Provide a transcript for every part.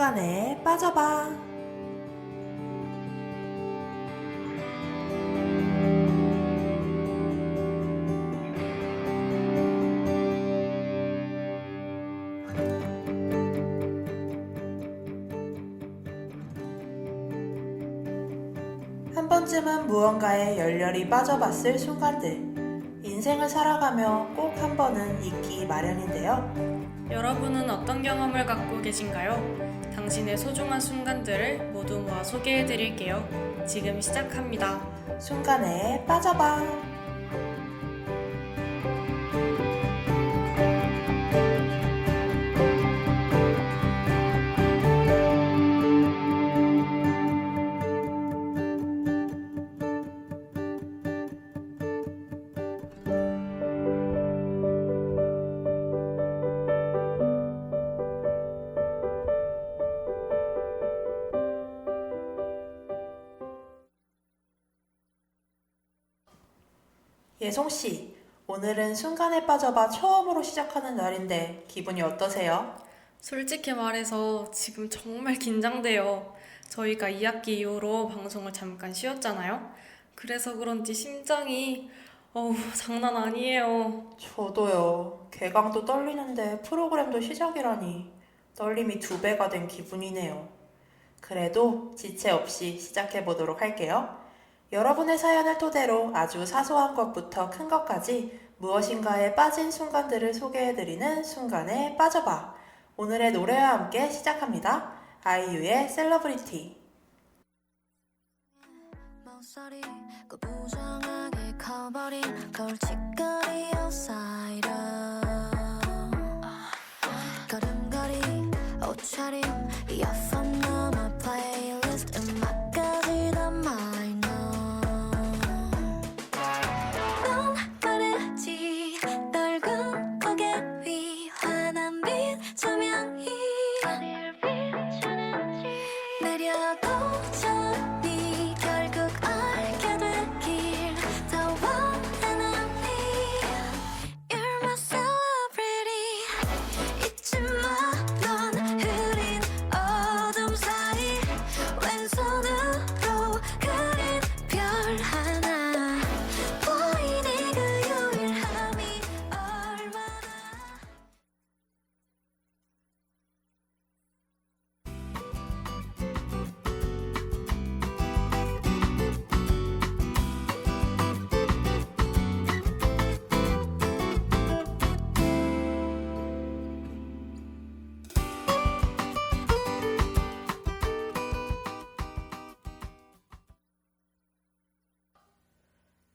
순간에 빠져봐. 한 번쯤은 무언가에 열렬히 빠져봤을 순간들. 인생을 살아가며 꼭 한 번은 있기 마련인데요. 여러분은 어떤 경험을 갖고 계신가요? 당신의 소중한 순간들을 모두 모아 소개해 드릴게요. 지금 시작합니다. 순간에 빠져봐. 예송 씨, 오늘은 순간에 빠져봐 처음으로 시작하는 날인데 기분이 어떠세요? 솔직히 말해서 지금 정말 긴장돼요. 저희가 2학기 이후로 방송을 잠깐 쉬었잖아요. 그래서 그런지 심장이 어우 장난 아니에요. 저도요. 개강도 떨리는데 프로그램도 시작이라니 떨림이 두 배가 된 기분이네요. 그래도 지체 없이 시작해 보도록 할게요. 여러분의 사연을 토대로 아주 사소한 것부터 큰 것까지 무엇인가에 빠진 순간들을 소개해드리는 순간에 빠져봐. 오늘의 노래와 함께 시작합니다. 아이유의 셀러브리티. 그 걸음걸이 옷차림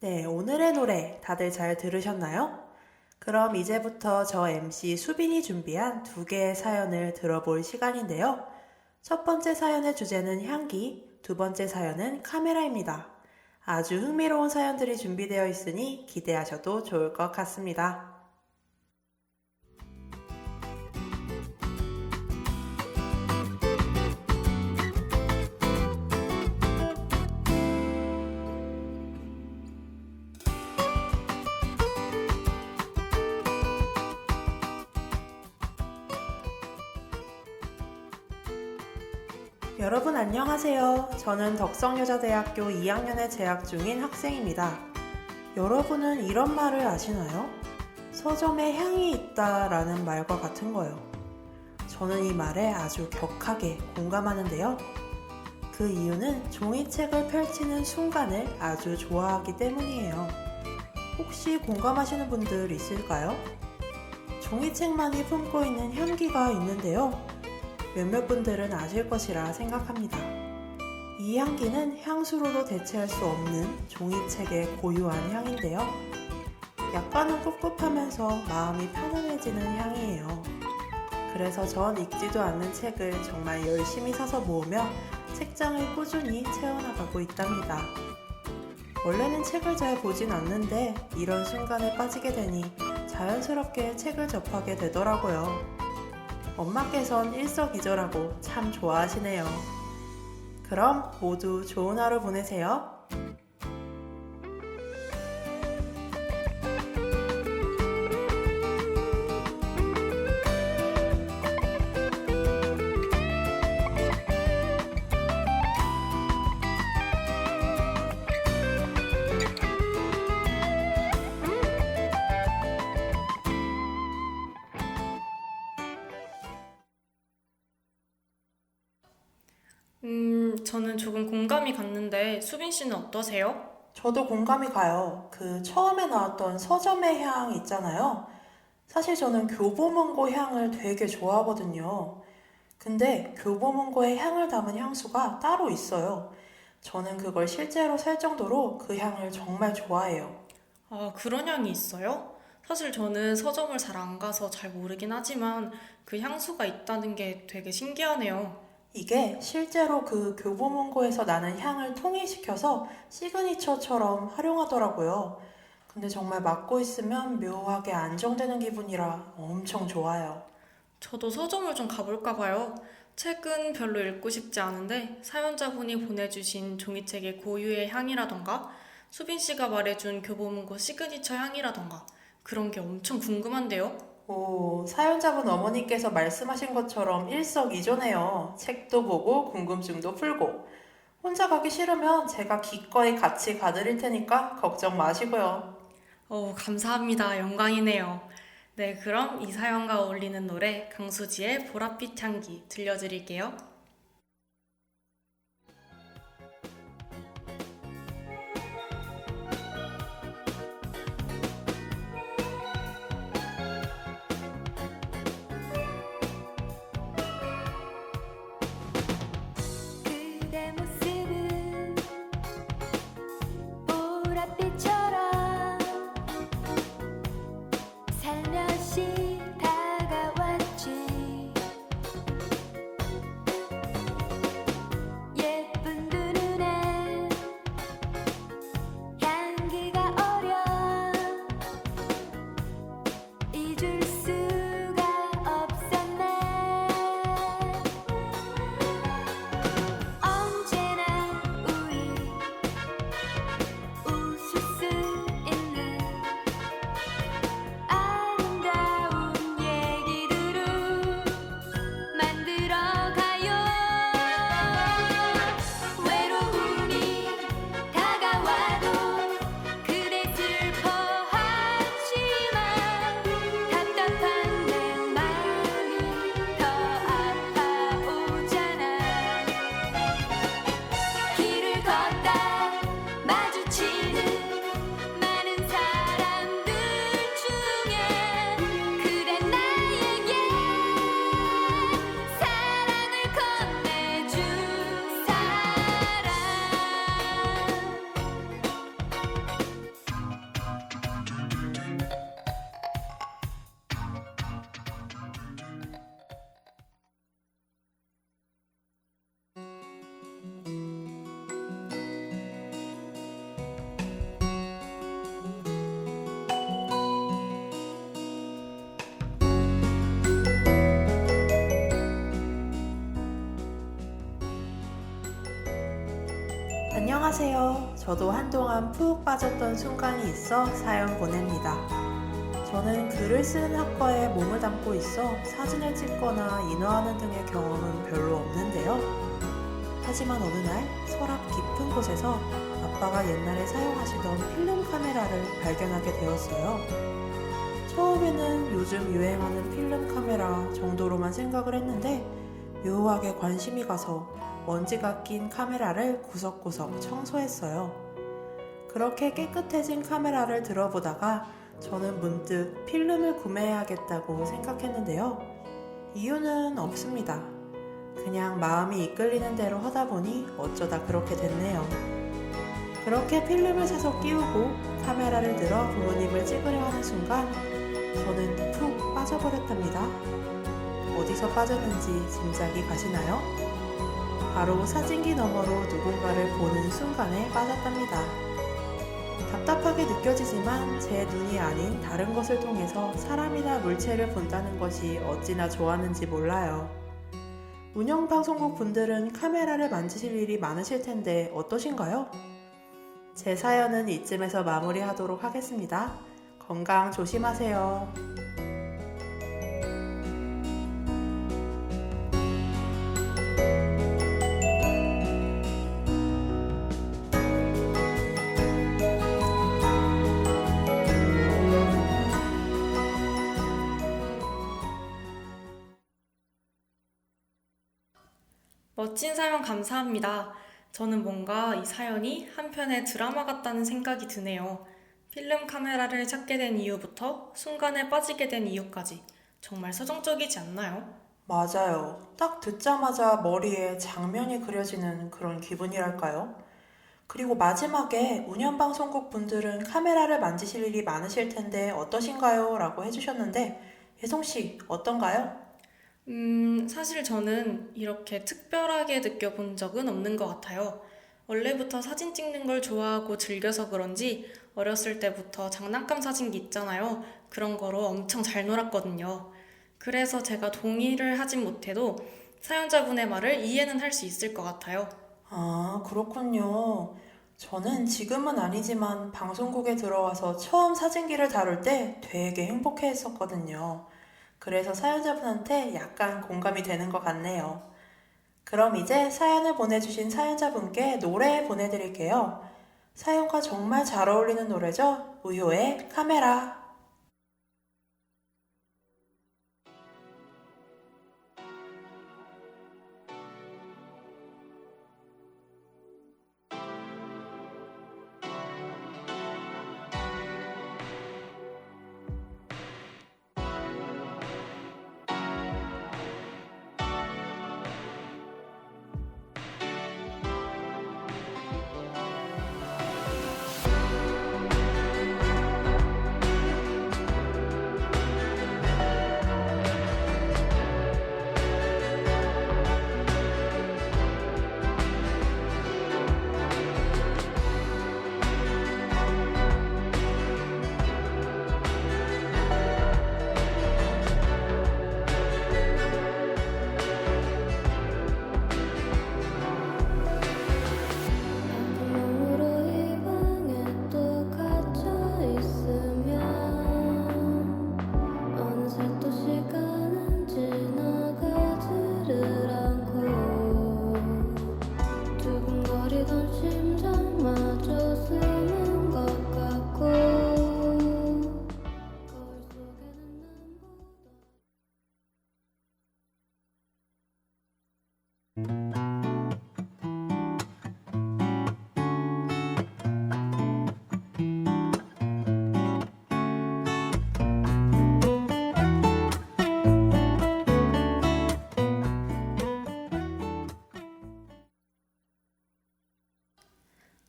네, 오늘의 노래 다들 잘 들으셨나요? 그럼 이제부터 저 MC 수빈이 준비한 두 개의 사연을 들어볼 시간인데요. 첫 번째 사연의 주제는 향기, 두 번째 사연은 카메라입니다. 아주 흥미로운 사연들이 준비되어 있으니 기대하셔도 좋을 것 같습니다. 여러분 안녕하세요. 저는 덕성여자대학교 2학년에 재학 중인 학생입니다. 여러분은 이런 말을 아시나요? 서점에 향이 있다 라는 말과 같은 거요. 저는 이 말에 아주 격하게 공감하는데요. 그 이유는 종이책을 펼치는 순간을 아주 좋아하기 때문이에요. 혹시 공감하시는 분들 있을까요? 종이책만이 품고 있는 향기가 있는데요. 몇몇 분들은 아실 것이라 생각합니다. 이 향기는 향수로도 대체할 수 없는 종이책의 고유한 향인데요. 약간은 꿉꿉하면서 마음이 편안해지는 향이에요. 그래서 전 읽지도 않는 책을 정말 열심히 사서 모으며 책장을 꾸준히 채워나가고 있답니다. 원래는 책을 잘 보진 않는데 이런 순간에 빠지게 되니 자연스럽게 책을 접하게 되더라고요. 엄마께선 일석이조라고 참 좋아하시네요. 그럼 모두 좋은 하루 보내세요. 음, 저는 조금 공감이 갔는데 수빈 씨는 어떠세요? 저도 공감이 가요. 그 처음에 나왔던 서점의 향 있잖아요. 사실 저는 교보문고 향을 되게 좋아하거든요. 근데 교보문고의 향을 담은 향수가 따로 있어요. 저는 그걸 실제로 살 정도로 그 향을 정말 좋아해요. 아, 그런 향이 있어요? 사실 저는 서점을 잘 안 가서 잘 모르긴 하지만 그 향수가 있다는 게 되게 신기하네요. 이게 실제로 그 교보문고에서 나는 향을 통일시켜서 시그니처처럼 활용하더라고요. 근데 정말 맡고 있으면 묘하게 안정되는 기분이라 엄청 좋아요. 저도 서점을 좀 가볼까 봐요. 책은 별로 읽고 싶지 않은데 사연자분이 보내주신 종이책의 고유의 향이라던가 수빈 씨가 말해준 교보문고 시그니처 향이라던가 그런 게 엄청 궁금한데요. 오, 사연자분 어머니께서 말씀하신 것처럼 일석이조네요. 책도 보고 궁금증도 풀고. 혼자 가기 싫으면 제가 기꺼이 같이 가드릴 테니까 걱정 마시고요. 어, 감사합니다. 영광이네요. 네, 그럼 이 사연과 어울리는 노래 강수지의 보랏빛 향기 들려드릴게요. 안녕하세요. 저도 한동안 푹 빠졌던 순간이 있어 사연 보냅니다. 저는 글을 쓰는 학과에 몸을 담고 있어 사진을 찍거나 인화하는 등의 경험은 별로 없는데요. 하지만 어느 날 서랍 깊은 곳에서 아빠가 옛날에 사용하시던 필름 카메라를 발견하게 되었어요. 처음에는 요즘 유행하는 필름 카메라 정도로만 생각을 했는데 묘하게 관심이 가서 먼지가 낀 카메라를 구석구석 청소했어요. 그렇게 깨끗해진 카메라를 들어보다가 저는 문득 필름을 구매해야겠다고 생각했는데요. 이유는 없습니다. 그냥 마음이 이끌리는 대로 하다 보니 어쩌다 그렇게 됐네요. 그렇게 필름을 사서 끼우고 카메라를 들어 부모님을 찍으려 하는 순간 저는 푹 빠져버렸답니다. 어디서 빠졌는지 짐작이 가시나요? 바로 사진기 너머로 누군가를 보는 순간에 빠졌답니다. 답답하게 느껴지지만 제 눈이 아닌 다른 것을 통해서 사람이나 물체를 본다는 것이 어찌나 좋았는지 몰라요. 운영방송국 분들은 카메라를 만지실 일이 많으실 텐데 어떠신가요? 제 사연은 이쯤에서 마무리하도록 하겠습니다. 건강 조심하세요. 멋진 사연 감사합니다. 저는 뭔가 이 사연이 한편의 드라마 같다는 생각이 드네요. 필름 카메라를 찾게 된 이유부터 순간에 빠지게 된 이유까지 정말 서정적이지 않나요? 맞아요. 딱 듣자마자 머리에 장면이 그려지는 그런 기분이랄까요? 그리고 마지막에 운영방송국 분들은 카메라를 만지실 일이 많으실 텐데 어떠신가요? 라고 해주셨는데, 예송씨, 어떤가요? 음, 사실 저는 이렇게 특별하게 느껴본 적은 없는 것 같아요. 원래부터 사진 찍는 걸 좋아하고 즐겨서 그런지 어렸을 때부터 장난감 사진기 있잖아요. 그런 거로 엄청 잘 놀았거든요. 그래서 제가 동의를 하진 못해도 사연자분의 말을 이해는 할 수 있을 것 같아요. 아, 그렇군요. 저는 지금은 아니지만 방송국에 들어와서 처음 사진기를 다룰 때 되게 행복해 했었거든요. 그래서 사연자분한테 약간 공감이 되는 것 같네요. 그럼 이제 사연을 보내주신 사연자분께 노래 보내드릴게요. 사연과 정말 잘 어울리는 노래죠? 우효의 카메라.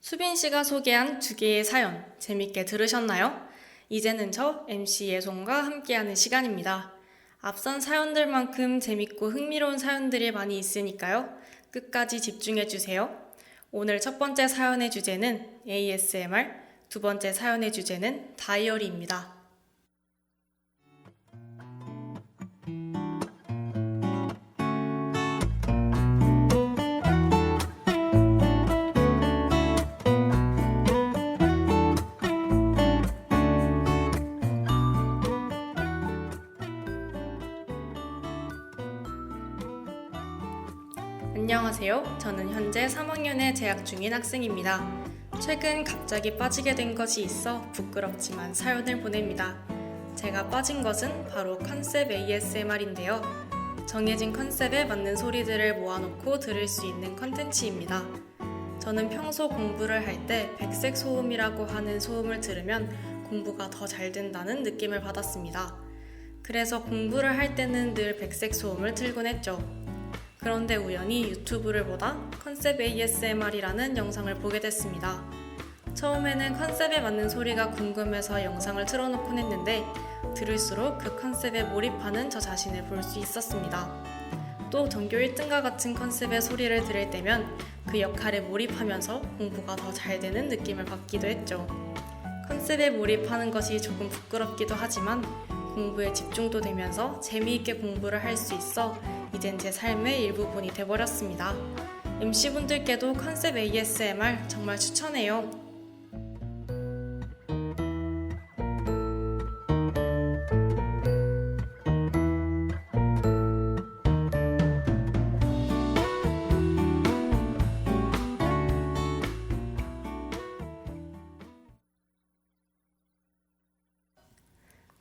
수빈 씨가 소개한 두 개의 사연 재밌게 들으셨나요? 이제는 저 MC 예송과 함께하는 시간입니다. 앞선 사연들만큼 재밌고 흥미로운 사연들이 많이 있으니까요. 끝까지 집중해 주세요. 오늘 첫 번째 사연의 주제는 ASMR, 두 번째 사연의 주제는 다이어리입니다. 안녕하세요. 저는 현재 3학년에 재학 중인 학생입니다. 최근 갑자기 빠지게 된 것이 있어 부끄럽지만 사연을 보냅니다. 제가 빠진 것은 바로 컨셉 ASMR인데요. 정해진 컨셉에 맞는 소리들을 모아놓고 들을 수 있는 컨텐츠입니다. 저는 평소 공부를 할 때 백색 소음이라고 하는 소음을 들으면 공부가 더 잘 된다는 느낌을 받았습니다. 그래서 공부를 할 때는 늘 백색 소음을 틀곤 했죠. 그런데 우연히 유튜브를 보다 컨셉 ASMR이라는 영상을 보게 됐습니다. 처음에는 컨셉에 맞는 소리가 궁금해서 영상을 틀어놓곤 했는데 들을수록 그 컨셉에 몰입하는 저 자신을 볼 수 있었습니다. 또 전교 1등과 같은 컨셉의 소리를 들을 때면 그 역할에 몰입하면서 공부가 더 잘 되는 느낌을 받기도 했죠. 컨셉에 몰입하는 것이 조금 부끄럽기도 하지만 공부에 집중도 되면서 재미있게 공부를 할 수 있어 이젠 제 삶의 일부분이 돼버렸습니다. MC분들께도 컨셉 ASMR 정말 추천해요.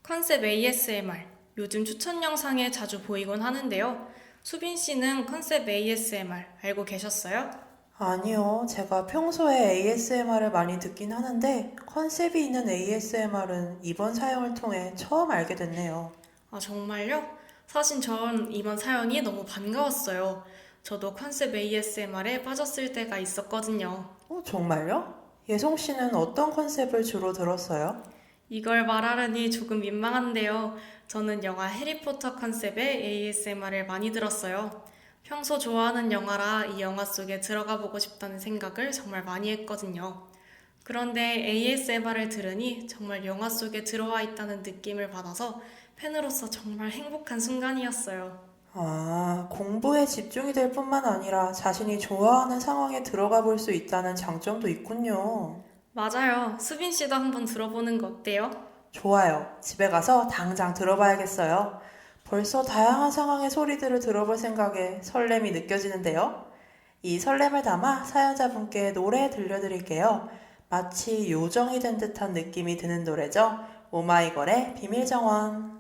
컨셉 ASMR 요즘 추천 영상에 자주 보이곤 하는데요. 수빈 씨는 컨셉 ASMR 알고 계셨어요? 아니요. 제가 평소에 ASMR을 많이 듣긴 하는데 컨셉이 있는 ASMR은 이번 사용을 통해 처음 알게 됐네요. 아, 정말요? 사실 전 이번 사연이 너무 반가웠어요. 저도 컨셉 ASMR에 빠졌을 때가 있었거든요. 어, 정말요? 예송 씨는 어떤 컨셉을 주로 들었어요? 이걸 말하려니 조금 민망한데요. 저는 영화 해리포터 컨셉의 ASMR을 많이 들었어요. 평소 좋아하는 영화라 이 영화 속에 들어가 보고 싶다는 생각을 정말 많이 했거든요. 그런데 ASMR을 들으니 정말 영화 속에 들어와 있다는 느낌을 받아서 팬으로서 정말 행복한 순간이었어요. 아, 공부에 집중이 될 뿐만 아니라 자신이 좋아하는 상황에 들어가 볼 수 있다는 장점도 있군요. 맞아요. 수빈 씨도 한번 들어보는 거 어때요? 좋아요. 집에 가서 당장 들어봐야겠어요. 벌써 다양한 상황의 소리들을 들어볼 생각에 설렘이 느껴지는데요. 이 설렘을 담아 사연자분께 노래 들려드릴게요. 마치 요정이 된 듯한 느낌이 드는 노래죠. 오마이걸의 비밀정원.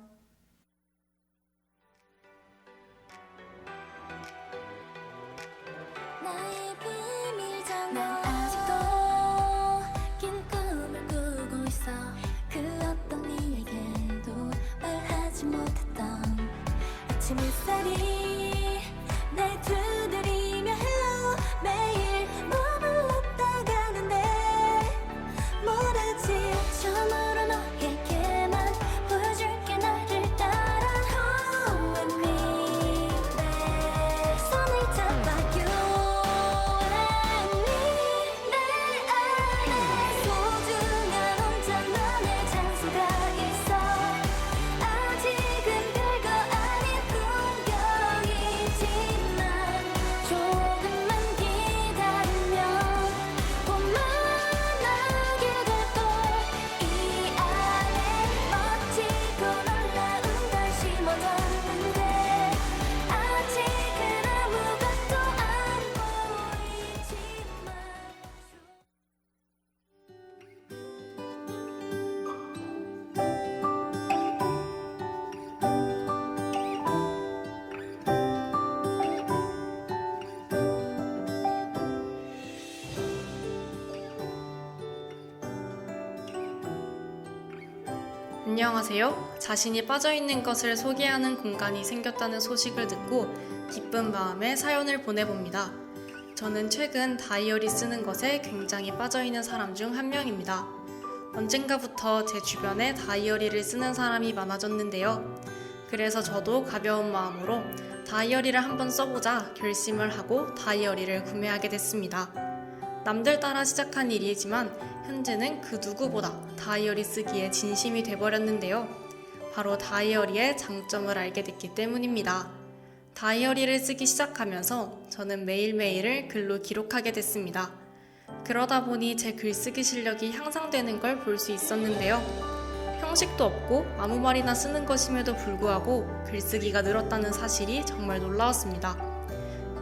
안녕하세요. 자신이 빠져있는 것을 소개하는 공간이 생겼다는 소식을 듣고 기쁜 마음에 사연을 보내봅니다. 저는 최근 다이어리 쓰는 것에 굉장히 빠져있는 사람 중 한 명입니다. 언젠가부터 제 주변에 다이어리를 쓰는 사람이 많아졌는데요. 그래서 저도 가벼운 마음으로 다이어리를 한번 써보자 결심을 하고 다이어리를 구매하게 됐습니다. 남들 따라 시작한 일이지만 현재는 그 누구보다 다이어리 쓰기에 진심이 돼버렸는데요. 바로 다이어리의 장점을 알게 됐기 때문입니다. 다이어리를 쓰기 시작하면서 저는 매일매일을 글로 기록하게 됐습니다. 그러다 보니 제 글쓰기 실력이 향상되는 걸 볼 수 있었는데요. 형식도 없고 아무 말이나 쓰는 것임에도 불구하고 글쓰기가 늘었다는 사실이 정말 놀라웠습니다.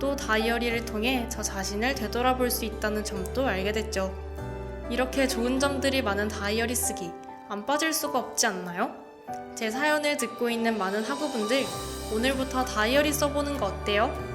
또 다이어리를 통해 저 자신을 되돌아볼 수 있다는 점도 알게 됐죠. 이렇게 좋은 점들이 많은 다이어리 쓰기 안 빠질 수가 없지 않나요? 제 사연을 듣고 있는 많은 학우분들 오늘부터 다이어리 써보는 거 어때요?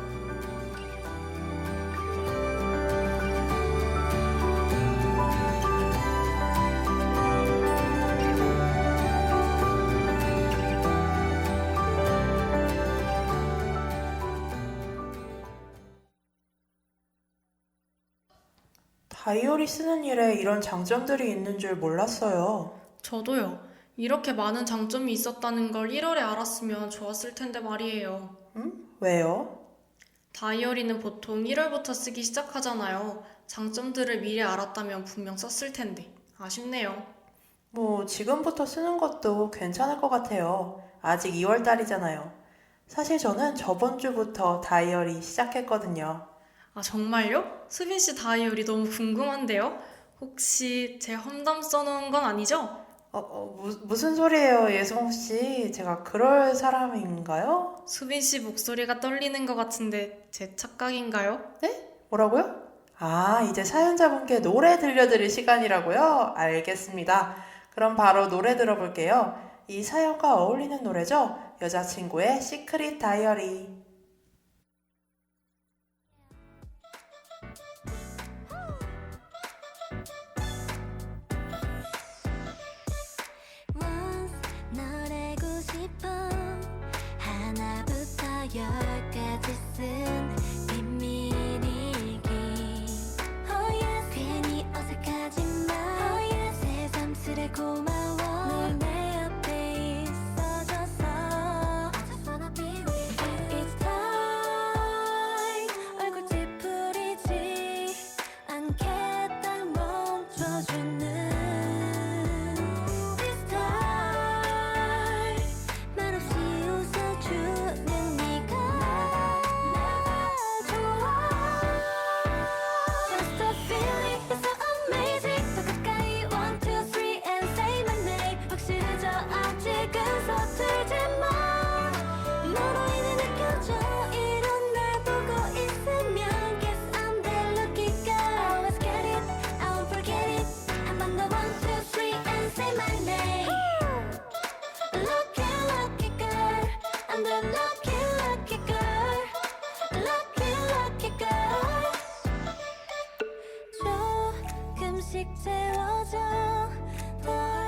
다이어리 쓰는 일에 이런 장점들이 있는 줄 몰랐어요. 저도요. 이렇게 많은 장점이 있었다는 걸 1월에 알았으면 좋았을 텐데 말이에요. 왜요? 다이어리는 보통 1월부터 쓰기 시작하잖아요. 장점들을 미리 알았다면 분명 썼을 텐데. 아쉽네요. 뭐, 지금부터 쓰는 것도 괜찮을 것 같아요. 아직 2월 달이잖아요. 사실 저는 저번 주부터 다이어리 시작했거든요. 아, 정말요? 수빈 씨 다이어리 너무 궁금한데요? 혹시 제 험담 써놓은 건 아니죠? 어, 어, 무, 무슨 소리예요, 예송 씨? 제가 그럴 사람인가요? 수빈 씨 목소리가 떨리는 것 같은데 제 착각인가요? 뭐라고요? 아, 이제 사연자분께 노래 들려드릴 시간이라고요? 알겠습니다. 그럼 바로 노래 들어볼게요. 이 사연과 어울리는 노래죠? 여자친구의 시크릿 다이어리. こま 조금씩 채워져 널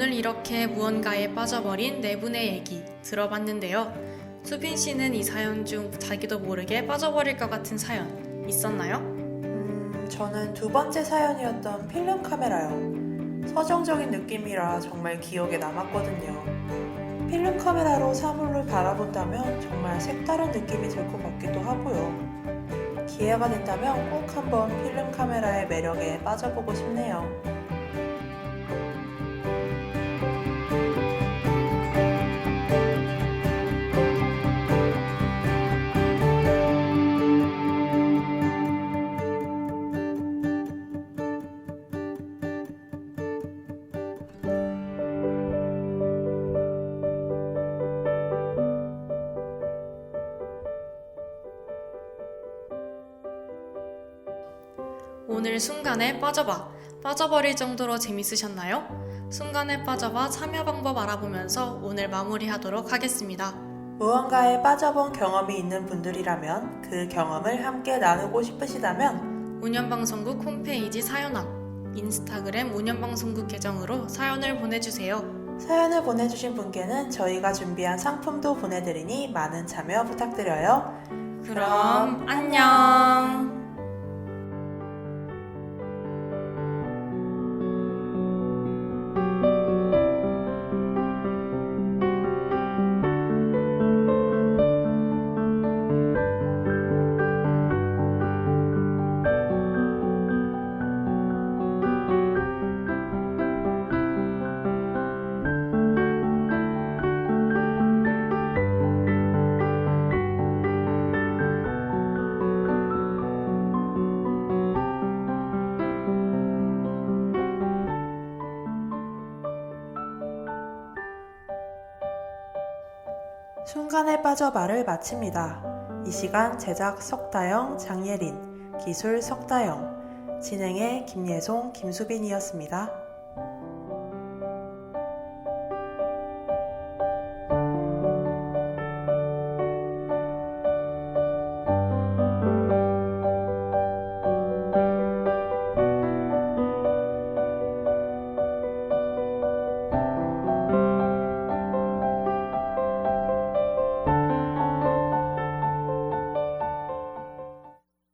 오늘 이렇게 무언가에 빠져버린 네 분의 얘기 들어봤는데요. 수빈 씨는 이 사연 중 자기도 모르게 빠져버릴 것 같은 사연 있었나요? 음, 저는 두 번째 사연이었던 필름 카메라요. 서정적인 느낌이라 정말 기억에 남았거든요. 필름 카메라로 사물을 바라본다면 정말 색다른 느낌이 들 것 같기도 하고요. 기회가 된다면 꼭 한번 필름 카메라의 매력에 빠져보고 싶네요. 순간에 빠져봐. 빠져버릴 정도로 재밌으셨나요? 순간에 빠져봐 참여 방법 알아보면서 오늘 마무리하도록 하겠습니다. 무언가에 빠져본 경험이 있는 분들이라면 그 경험을 함께 나누고 싶으시다면 운영방송국 홈페이지 사연함, 인스타그램 운영방송국 계정으로 사연을 보내주세요. 사연을 보내주신 분께는 저희가 준비한 상품도 보내드리니 많은 참여 부탁드려요. 그럼 안녕! 순간에 빠져 말을 마칩니다. 이 시간 제작 석다영, 장예린, 기술 석다영, 진행의 김예송, 김수빈이었습니다.